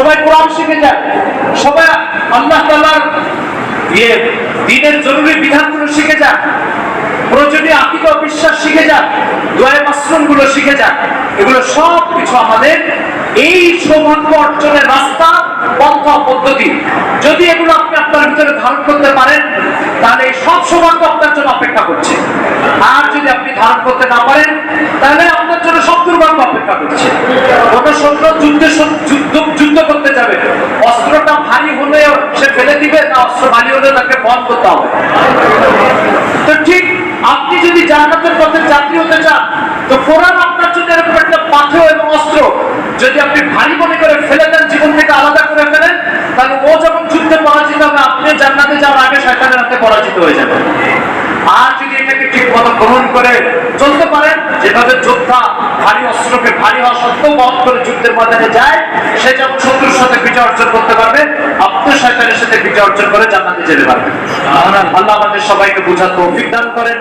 সবাই কোরআন শিখে যান সবাই আল্লাহ তাআলার ইয়ে দিনের জরুরি বিধানগুলো শিখে যান প্রয়োজনীয় আকিদা বিশ্বাস শিখে যান দোয়া মাসরুমগুলো শিখে যাক। এগুলো সব কিছু আমাদের এই সৌভাগ্য অর্জনের রাস্তা পন্থা পদ্ধতি। যদি এগুলো আপনি আপনার ভিতরে ধারণ করতে পারেন, তাহলে এই সব সৌভাগ্য আপনার জন্য অপেক্ষা করছে। আর যদি আপনি ধারণ করতে না পারেন, তাহলে আপনার জন্য সব দুর্ভাগ্য অপেক্ষা করছে। কোন সৈন্য যুদ্ধে যুদ্ধ যুদ্ধ করতে যাবে। অস্ত্রটা ভারী হলেও সে ফেলে দিবে, না অস্ত্র ভারী হলেও তাকে বন্ধ করতে হবে। তো ঠিক আপনি যদি জান্নাতের পথে যাত্রী হতে চান, তো কোরআন আপনার জন্য এরকম একটা পাথর এবং অস্ত্র। যদি আপনি ভারী মনে করে ফেলে দেন, জীবন থেকে আলাদা করে ফেলেন, তাহলে ও যখন যুদ্ধে পরাজিত হবে, আপনি জান্নাতে যাওয়ার আগে শয়তানের হাতে পরাজিত হয়ে যাবেন। আর যদি এটাকে ঠিক মতো গ্রহণ করে চলতে পারেন, যেভাবে যোদ্ধা ভারী অস্ত্রকে ভারী সত্ত্বেও বহন করে যুদ্ধের ময়দানে যায়, সে যেমন সাথে বিজয় অর্জন করতে পারবে। আপনি শয়তানের সাথে বিজয় অর্জন করে জান্নাতে যেতে পারবে। আল্লাহ আমাদের সবাইকে বোঝার তৌফিক দান করেন।